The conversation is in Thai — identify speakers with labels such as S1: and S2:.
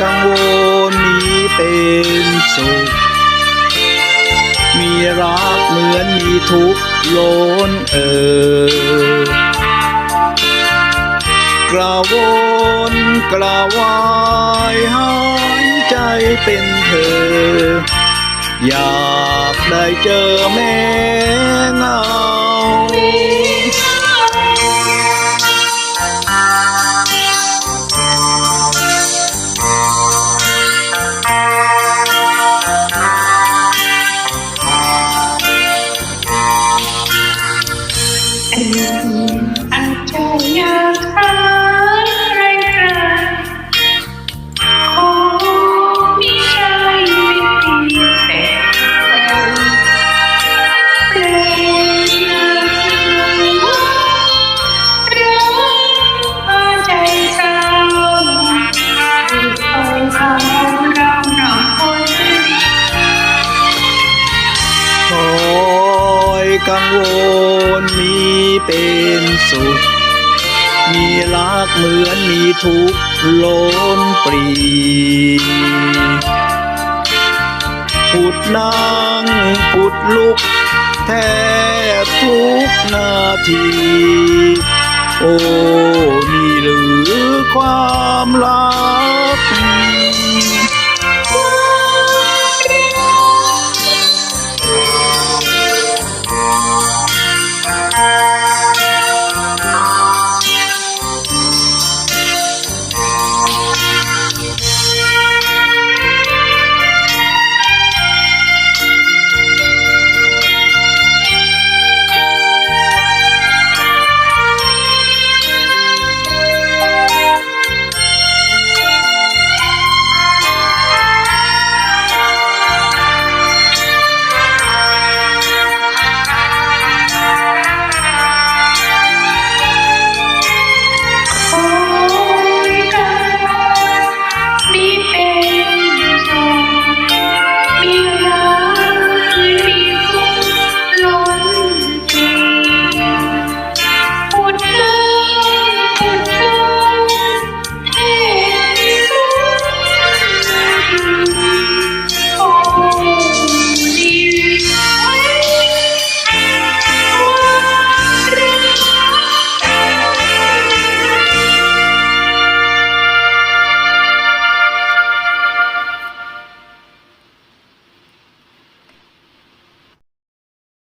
S1: กังวลนี้เป็นสุข มีรักเหมือนมีทุกข์ล้นเอ่อกระวนกระวายหายใจเป็นเธอ อยากได้เจอแม่เงา
S2: อาจจะอยากหาอะไรๆคงมีใจไม่เพีแต่เราเปล่ารักพาใจเศร้าคอยคยเร
S1: กังวลมีเป็นสุข มีรักเหมือนมีทุกข์ล้นปรีผุดนั่งผุดลุก แทบทุกนาที โอ้ นี่หรือความรัก